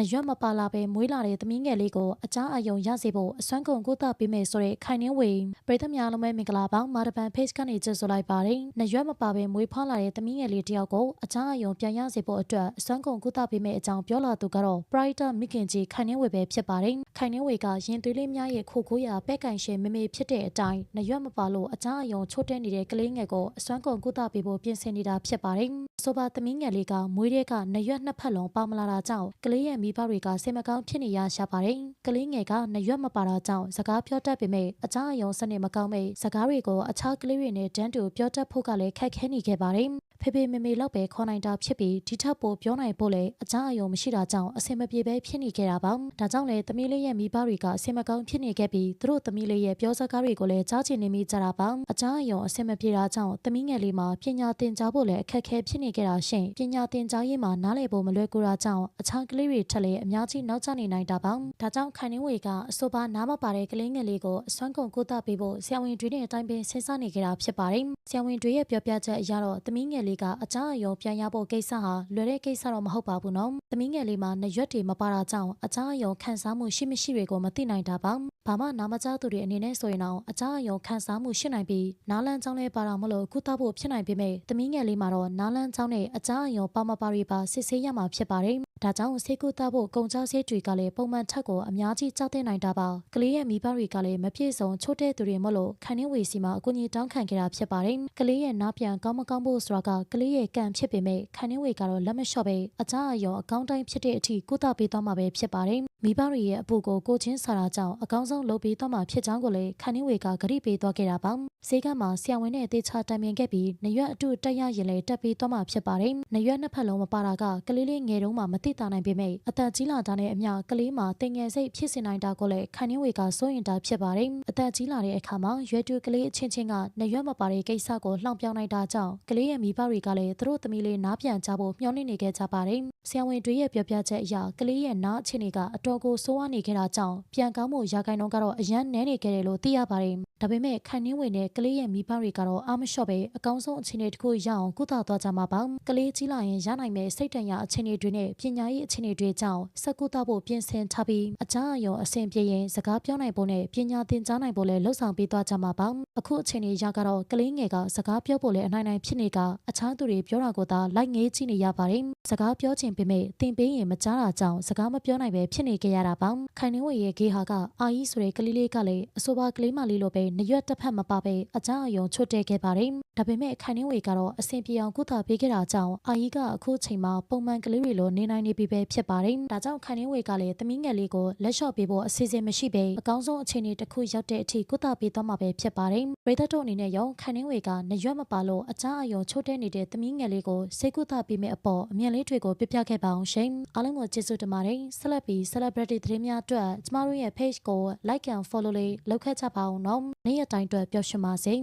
နရွက်မပါလာပဲမွေးလာတဲ့သမီးငယ်လေးကိုအကြအယုံရစေဖို့အစွမ်းကုန်ကုသပေးမယ်ဆိုတဲ့ခိုင်နှင်းဝေပရိသတ်များလုံးပဲမင်္ဂလာပါမာတပန် page ကနေကြိုဆိုလိုက်ပါတယ်နရွက်မပါပဲမွေးဖွားလာတဲ့သမီးငယ်လေးတစ်ယောက်ကိုအကြအယုံပြန်ရစေဖို့အတွက်အစွမ်းကုန်ကုသပေးမယ်အကြောင်းပြောလာသူကတော့ Brighter မိခင်ကြီးခိုင်နှင်းဝေပဲဖြစ်ပါတယ်ခိုင်နှင်းဝေကရင်သွေးလေးများရဲ့ခိုကိုးရာပဲ့ကန်ရှင်မမေဖြစ်တဲ့အတိုင်းနရွက်မပါလို့အကြအယုံချို့တဲ့နေတဲ့ကလေးငယ်ကိုအစွမ်းကုန်ကုသပေးဖို့ပြင်ဆင်နေတာဖြစ်ပါတယ် ဆိုပါသမီးငယ်လေးကမွေးတဲ့ကနရွက်နှစ်ဖက်လုံးပါမလာတာကြောင့်ကလေးရဲ့မိဘတွေကစိတ်မကောင်းဖြစ်နေရရှာပါတယ်ကလေးငယ်ကနရွက်မပါတာကြောင့်စကားပြောတတ်ပေမဲ့အကြအယုံစနစ်မကောင်းမဲ့စကားတွေကိုအခြားကလေးတွေနဲ့တန်းတူပြောတတ်ဖို့ကလည်းခက်ခဲနေခဲ့ပါတယ် ဖေဖေမေမေလောက်ပဲခေါ်နိုင်တာဖြစ်ပြီးဒီထက်ပိုပြောနိုင်ဖို့လည်းအကြအယုံမရှိတာကြောင့်အဆင်မပြေပဲဖြစ်နေခဲ့တာပါဒါကြောင့်လည်းသမီးလေးရဲ့မိဘတွေကအဆင်မကောင်းဖြစ်နေခဲ့ပြီးသူတို့သမီးလေးရဲ့ပြောစကားတွေကိုလည်းကြားချင်နေမိကြတာပါအကြအယုံအဆင်မပြေတာကြောင့်သမီးငယ်လေးမှာပညာသင်ကြားဖို့လည်းအခက်အခဲဖြစ်နေခဲ့တာရှင်ပညာသင်ကြားရေးမှာနားလည်ဖို့မလွယ်ကူတာကြောင့်အခြားကလေးတွေထက်လည်းအများကြီးနောက်ကျနေနိုင်တာပါဒါကြောင့်ခိုင်နှင်းဝေကအဆိုပါနားမပါတဲ့ကလေးငယ်လေးကိုအစွမ်းကုန်ကုသပေးဖို့ဆရာဝန်တွေနဲ့အတိုင်းပင်စဉ်းစားနေကြတာဖြစ်ပါတယ်ဆရာဝန်တွေရဲ့ပြောပြချက်အရတော့သမီးငယ်လေးက အကြအယုံပြန်ရဖို့ကိစ္စဟာလွယ်တဲ့ကိစ္စတော့မဟုတ်ပါဘူးနော်သမီးငယ်လေးမှာနှရွက်တွေမပါတာကြောင့်အကြအယုံခံစားမှုရှိမရှိတွေကိုမသိနိုင်တာပါဘာမှနားမကြားသူတွေအနေနဲ့ဆိုရင်တော့အကြအယုံခံစားမှုရှိနိုင်ပြီးနားလန်းချောင်းလေးပါတာမလို့ကုသဖို့ဖြစ်နိုင်ပေမဲ့သမီးငယ်လေးမှာတော့နားလန်းချောင်းနဲ့အကြအယုံပါမပါတွေပါစစ်ဆေးရမှာဖြစ်ပါတယ်ဒါကြောင့်ဆေးကုသဖို့ကုန်ကြဆေးတွေကလည်းပုံမှန်ထက်ကိုအများကြီးကြောက်တဲ့နိုင်တာပါကလေးရဲ့မိဘတွေကလည်းမပြည့်စုံချို့တဲ့သူတွေမလို့ခန်းနှင်းဝေစီမှာအကူအညီတောင်းခံခဲ့တာဖြစ်ပါတယ်ကလေးရဲ့နားပြန်ကောင်းမကောင်းဖို့ဆိုတာကကလေးရဲ့ကံဖြစ်ပေမဲ့ခန်းနှင်းဝေကတော့လက်မလျှော့ပဲအကြအယုံအကောင်းတိုင်းဖြစ်တဲ့အထိကုသပေးသွားမှာပဲဖြစ်ပါတယ်မိဘတွေရဲ့အပူကိုကိုချင်းဆာတာကြောင့်အကောင်းဆုံးလုပ်ပေးသွားမှာဖြစ်ကြောင်းကိုလည်းခန်းနှင်းဝေကဂရိပေးသွားခဲ့တာပါဈေးကမှာဆရာဝန်နဲ့တေချာတိုင်ပင်ခဲ့ပြီးနရွက်အတူတက်ရရင်လည်းတက်ပေးသွားမှာဖြစ်ပါတယ်နရွက်နှစ်ဖက်လုံးမပါတာကကလေးလေးငယ်တုန်းမှမသိတာနိုင်ပေမဲ့အသက်ကြီးလာတာနဲ့အမျှကလေးမှာတင်ငယ်စိတ်ဖြစ်စေနိုင်တာကိုလည်းခန်းနှင်းဝေကစိုးရင်တာဖြစ်ပါတယ်အသက်ကြီးလာတဲ့အခါမှာရွယ်တူကလေးအချင်းချင်းကနရွက်မပါတဲ့ကိစ္စကိုလှောင်ပြောင်းလိုက်တာကြောင့်ကလေးရဲ့မိဘတွေကလည်းသူတို့သမီးလေးနားပြန်ကြဖို့မျှော်လင့်နေခဲ့ကြပါတယ်ဆရာဝန်တွေရဲ့ပြောပြချက်အရကလေးရဲ့နားအခြေအနေကအတော်ကိုဆိုးဝါးနေခဲ့တာကြောင့်ပြန်ကောင်းမှုရာဂိုင်နှုန်းကတော့အရန်နည်းနေခဲ့တယ်လို့သိရပါတယ်ဒါပေမဲ့ခန်းနှင်းဝင်တဲ့ကလေးရဲ့မိဘတွေကတော့အားမလျှော့ပဲအကောင်းဆုံးအခြေအနေတစ်ခုရအောင်ကုသသွားကြမှာပါကလေးကြီးလာရင်ရနိုင်မယ့်စိတ်တန်ရာအခြေအနေတွေနဲ့ပညာရေးအခြေအနေတွေကြောင့်စကုသဖို့ပြင်ဆင်ထားပြီးအကြအယုံအဆင်ပြေရင်စကားပြောနိုင်ဖို့နဲ့ပညာသင်ကြားနိုင်ဖို့လည်းလှုံ့ဆော်ပေးသွားကြမှာပါအခုအခြေအနေရကတော့ကလေးငယ်ကစကားပြောဖို့လည်းအနိုင်နိုင်ဖြစ်နေကအခြားသူတွေပြောတာကိုသာလိုက်ငေးကြည့်နေရပါတယ်စကားပြောချင်ပေမဲ့သင်ပေးရင်မကြားတာကြောင့်စကားမပြောနိုင်ပဲဖြစ်နေကြရတာပါခိုင်နှင်းဝေရဲ့ဂေဟာကအာကြီးဆိုတဲ့ကလေးလေးကလည်းအဆိုပါကလေးမလေးလိုပဲနရွက်တစ်ဖက်မပါပဲအကြအယုံချွတ်တဲခဲ့ပါတယ်ဒါပေမဲ့ခိုင်နှင်းဝေကတော့အဆင်ပြေအောင်ကုသပေးခဲ့တာကြောင့်အာကြီးကအခုချိန်မှာပုံမှန်ကလေးတွေလိုနေနိုင်နေပြီပဲဖြစ်ပါတယ်ဒါကြောင့်ခိုင်နှင်းဝေကလည်းသမီးငယ်လေးကိုလက်လျှော့ပေးဖို့အစီအစဉ်မရှိပဲအကောင်းဆုံးအခြေအနေတစ်ခုရောက်တဲ့အထိကုသပေးသွားမှာပဲဖြစ်ပါတယ်ပရိသတ်တို့အနေနဲ့ရောခိုင်နှင်းဝေကနရွက်မပါလို့အကြအယုံချွတ်တဲနေတဲ့သမီးငယ်လေးကိုစိတ်ကုသပေးမယ့်အပေါ်အမြင်လေးတွေကိုပြပြခဲ့ပါအောင်ရှင်အားလုံးကိုကျေးဇူးတင်ပါတယ်ဆက်လက်ပြီး celebrity သတင်းများအတွက်ကျမတို့ရဲ့ page ကို like and follow လေးလုပ်ခဲ့ကြပါအောင်နော်နေ့ရက်တိုင်းအတွက်ပျော်ရွှင်ပါစေ